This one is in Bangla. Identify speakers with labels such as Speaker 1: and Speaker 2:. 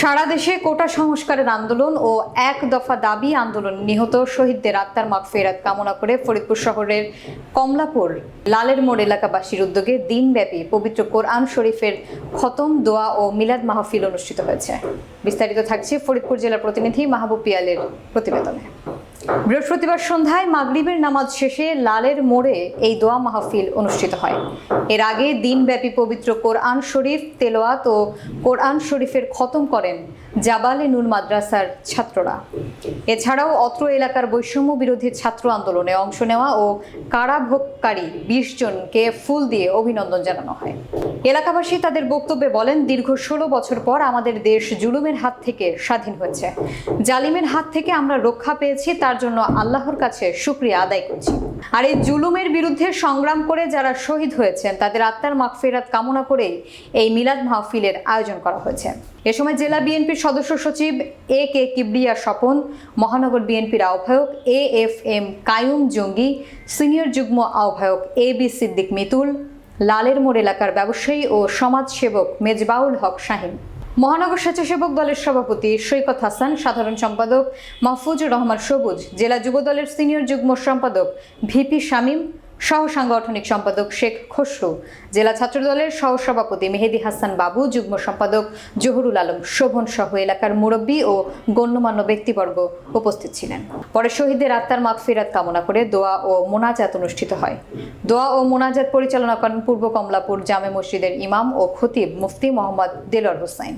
Speaker 1: সারা দেশে কোটা সংস্কারের আন্দোলন ও এক দফা দাবি আন্দোলন নিহত শহীদদের আত্মার মাগফিরাত কামনা করে ফরিদপুর শহরের কমলাপুর লালের মোড় এলাকাবাসীর উদ্যোগে দিনব্যাপী পবিত্র কোরআন শরীফের খতম দোয়া ও মিলাদ মাহফিল অনুষ্ঠিত হয়েছে। বিস্তারিত থাকছে ফরিদপুর জেলার প্রতিনিধি মাহবুব পিয়ালের প্রতিবেদনে। বৃহস্পতিবার সন্ধ্যায় মাগরিবের নামাজ শেষে লালের মোড়ে এই দোয়া মাহফিল অনুষ্ঠিত হয়। এর আগে দিনব্যাপী পবিত্র কোরআন শরীফ, তেলোয়াত ও কোরআন শরীফের খতম করেন জাবালে নূর মাদ্রাসার ছাত্ররা। এছাড়াও অত্র এলাকার বৈষম্য বিরোধী ছাত্র আন্দোলনে অংশ নেওয়া ও কারাভোগকারী বিশ জনকে ফুল দিয়ে অভিনন্দন জানানো হয়। এলাকাবাসী তাদের বক্তব্যে বলেন, দীর্ঘ ষোলো বছর পর আমাদের দেশ জুলুমের হাত থেকে স্বাধীন হয়েছে। জালিমের হাত থেকে আমরা রক্ষা পেয়েছি, তার জন্য আল্লাহর কাছে শুক্রিয়া আদায় করছি। আর এই জুলুমের বিরুদ্ধে সংগ্রাম করে যারা শহীদ হয়েছেন, তাদের আত্মার মাগফিরাত কামনা করে এই মিলাদ মাহফিলের আয়োজন করা হয়েছে। এ সময় জেলা বিএনপির সদস্য সচিব এ কে কিবরিয়া স্বপন, মহানগর বিএনপির আহ্বায়ক এ এফ এম কায়ুম জঙ্গি, সিনিয়র যুগ্ম আহ্বায়ক এ বি সিদ্দিক মিতুল লালের মোড় এলাকার ব্যবসায়ী ও সমাজসেবক মেজবাউল হক শাহিন। মহানগর স্বেচ্ছাসেবক দলের সভাপতি সৈকত হাসান, সাধারণ সম্পাদক মাহফুজুর রহমান সবুজ, জেলা যুব দলের সিনিয়র যুগ্ম সম্পাদক ভিপি শামীম সহ সাংগঠনিক সম্পাদক শেখ খসরু, জেলা ছাত্রদলের সহসভাপতি মেহেদি হাসান বাবু, যুগ্ম সম্পাদক জহুরুল আলম শোভন সহ এলাকার মুরব্বী ও গণ্যমান্য ব্যক্তিবর্গ উপস্থিত ছিলেন। পরে শহীদদের আত্মার মাগফিরাত কামনা করে দোয়া ও মোনাজাত অনুষ্ঠিত হয়। দোয়া ও মোনাজাত পরিচালনা করেন পূর্ব কমলাপুর জামে মসজিদের ইমাম ও খতিব মুফতি মোহাম্মদ দেলর হোসাইন।